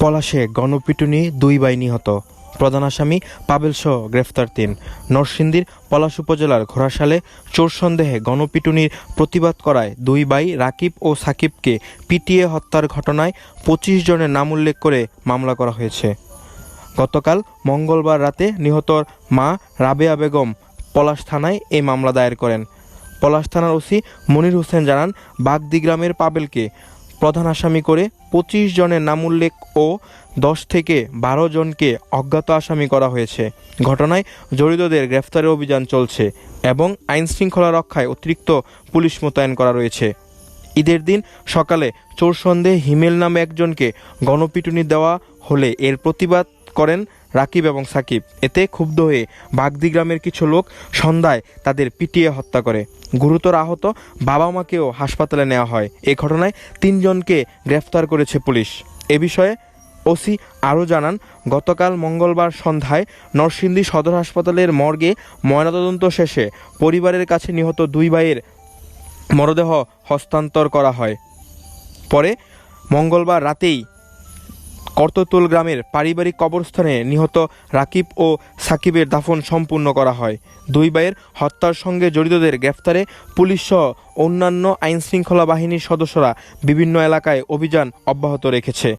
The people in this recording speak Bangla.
পলাশে গণপিটুনি দুই বাই নিহত। প্রধান আসামি পাবেল সহ গ্রেফতার তিন। নরসিংদীর পলাশ উপজেলার ঘোড়াশালে চোর সন্দেহে গণপিটুনির প্রতিবাদ করায় দুই ভাই রাকিব ও সাকিবকে পিটিয়ে হত্যার ঘটনায় পঁচিশ জনের নাম উল্লেখ করে মামলা করা হয়েছে। গতকাল মঙ্গলবার রাতে নিহতর মা রাবেয়া বেগম পলাশ থানায় এই মামলা দায়ের করেন। পলাশ থানার ওসি মনির হোসেন জানান, বাগদি গ্রামের পাবেলকে প্রধান আসামি করে পঁচিশ জনের নাম উল্লেখ ও দশ থেকে বারো জনকে অজ্ঞাত আসামি করা হয়েছে। ঘটনায় জড়িতদের গ্রেফতারের অভিযান চলছে এবং আইন শৃঙ্খলা রক্ষায় অতিরিক্ত পুলিশ মোতায়েন করা রয়েছে। ঈদের দিন সকালে চোর সন্দেহে হিমেল নামে একজনকে গণপিটুনি দেওয়া হলে এর প্রতিবাদ করেন রাকিব এবং সাকিব। এতে ক্ষুব্ধ হয়ে বাগদি গ্রামের কিছু লোক সন্ধ্যায় তাদের পিটিয়ে হত্যা করে। গুরুতর আহত বাবা মাকেও হাসপাতালে নেওয়া হয়। এ ঘটনায় তিনজনকে গ্রেফতার করেছে পুলিশ। এ বিষয়ে ওসি আরও জানান, গতকাল মঙ্গলবার সন্ধ্যায় নরসিংদী সদর হাসপাতালের মর্গে ময়নাতদন্ত শেষে পরিবারের কাছে নিহত দুই ভাইয়ের মরদেহ হস্তান্তর করা হয়। পরে মঙ্গলবার রাতেই কর্ততুল গ্রামের পারিবারিক কবরস্থানে নিহত রাকিব ও সাকিবের দাফন সম্পূর্ণ করা হয়। দুই ভাইয়ের হত্যার সঙ্গে জড়িতদের গ্রেফতারে পুলিশ সহ অন্যান্য আইনশৃঙ্খলা বাহিনীর সদস্যরা বিভিন্ন এলাকায় অভিযান অব্যাহত রেখেছে।